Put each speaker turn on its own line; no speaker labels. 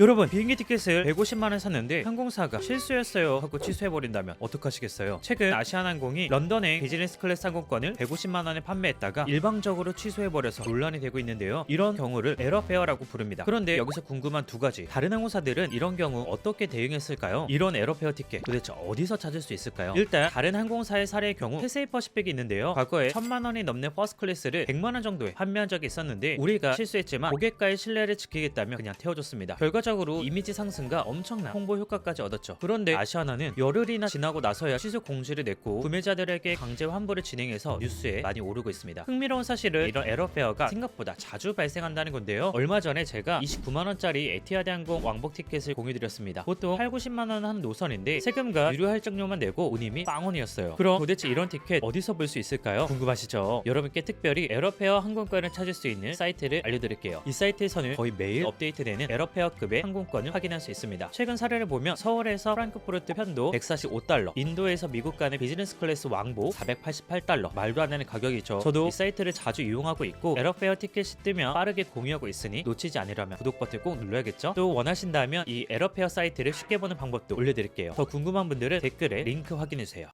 여러분 비행기 티켓을 150만원 샀는데 항공사가 실수였어요 하고 취소해버린다면 어떡하시겠어요? 최근 아시아나항공이 런던행 비즈니스 클래스 항공권을 150만원에 판매했다가 일방적으로 취소해버려서 논란이 되고 있는데요 이런 경우를 에러페어라고 부릅니다 그런데 여기서 궁금한 두 가지 다른 항공사들은 이런 경우 어떻게 대응했을까요? 이런 에러페어 티켓 도대체 어디서 찾을 수 있을까요? 일단 다른 항공사의 사례의 경우 캐세이 퍼시픽이 있는데요 과거에 천만 원이 넘는 퍼스트 클래스를 100만 원 정도에 판매한 적이 있었는데 우리가 실수했지만 고객과의 신뢰를 지키겠다며 그냥 태워줬습니다 결과 적으로 이미지 상승과 엄청난 홍보 효과까지 얻었죠. 그런데 아시아나는 열흘이나 지나고 나서야 취소 공지를 냈고 구매자들에게 강제 환불을 진행해서 뉴스에 많이 오르고 있습니다. 흥미로운 사실은 이런 에러페어가 생각보다 자주 발생한다는 건데요. 얼마 전에 제가 29만원짜리 에티하드 항공 왕복 티켓을 공유드렸습니다. 보통 8, 90만원 하는 노선인데 세금과 유료 할증료만 내고 운임이 빵원이었어요. 그럼 도대체 이런 티켓 어디서 볼 수 있을까요? 궁금하시죠? 여러분께 특별히 에러페어 항공권을 찾을 수 있는 사이트를 알려드릴게요. 이 사이트에서는 거의 매일 업데이트되는 에러페어급 의 항공권을 확인할 수 있습니다. 최근 사례를 보면 서울에서 프랑크푸르트 편도 145달러 인도에서 미국 간의 비즈니스 클래스 왕복 488달러. 말도 안 되는 가격이죠. 저도 이 사이트를 자주 이용하고 있고 에러페어 티켓이 뜨면 빠르게 공유하고 있으니 놓치지 않으려면 구독 버튼 꼭 눌러야겠죠? 또 원하신다면 이 에러페어 사이트를 쉽게 보는 방법도 올려드릴게요. 더 궁금한 분들은 댓글에 링크 확인해주세요